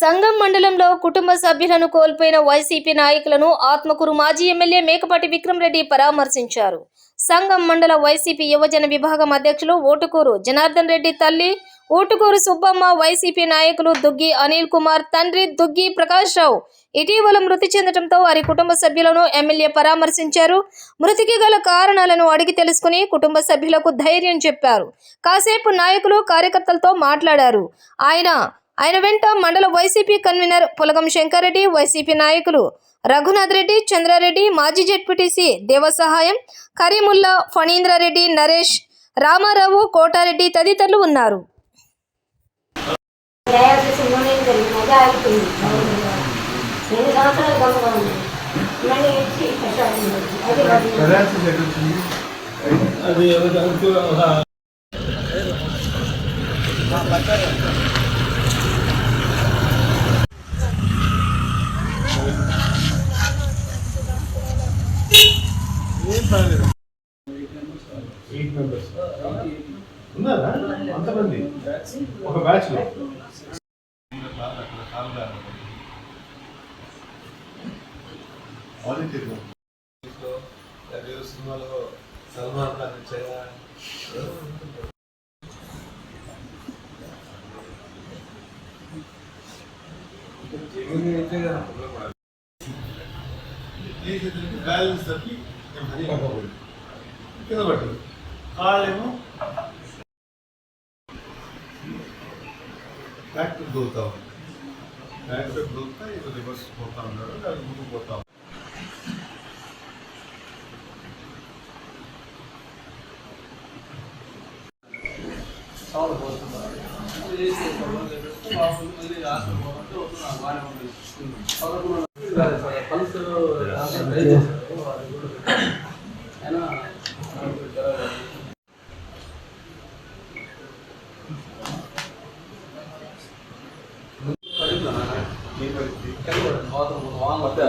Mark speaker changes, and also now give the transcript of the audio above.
Speaker 1: సంగం మండలంలో కుటుంబ సభ్యులను కోల్పోయిన వైసీపీ నాయకులను ఆత్మకూరు మాజీ ఎమ్మెల్యే మేకపాటి విక్రమరెడ్డి పరామర్శించారు. సంగం మండల వైసీపీ యువజన విభాగం అధ్యక్షులు ఓటుకూరు జనార్దన్ రెడ్డి తల్లి ఓటుకూరు సుబ్బమ్మ వైసీపీ నాయకులు దుగ్గి అనిల్ కుమార్ తండ్రి దుగ్గి ప్రకాష్ రావు ఇటీవల మృతి చెందడంతో వారి కుటుంబ సభ్యులను ఎమ్మెల్యే పరామర్శించారు. మృతికి గల కారణాలను అడిగి తెలుసుకుని కుటుంబ సభ్యులకు ధైర్యం చెప్పారు. కాసేపు నాయకులు కార్యకర్తలతో మాట్లాడారు. ఆయన ఆయన వెంట మండల YCP convener Pulagam Shankar Reddy YCP నాయకులు రఘునాథ్ రెడ్డి చంద్రారెడ్డి మాజీ జెడ్పీటీసీ దేవసహాయం కరీముల్లా ఫణీంద్రారెడ్డి నరేష్ రామారావు కోటారెడ్డి తదితరులు ఉన్నారు.
Speaker 2: అది
Speaker 3: ఎయిట్ మెంబర్స్ ఉన్నారా? అంతమంది ఒక బ్యాచ్లో.
Speaker 4: సినిమాలో సల్మాన్ ఖాన్ వచ్చాయా
Speaker 3: బ్యాలెన్స్ తప్పి కింద పట్టు కాళ్ళేమో బ్యాక్ టు దూరుతా ఉంది. బ్యాక్ టు దూరుతా ఇది రివర్స్ పోతా ఉన్నాడు అది ముందుకు పోతా నేను
Speaker 4: మధ్య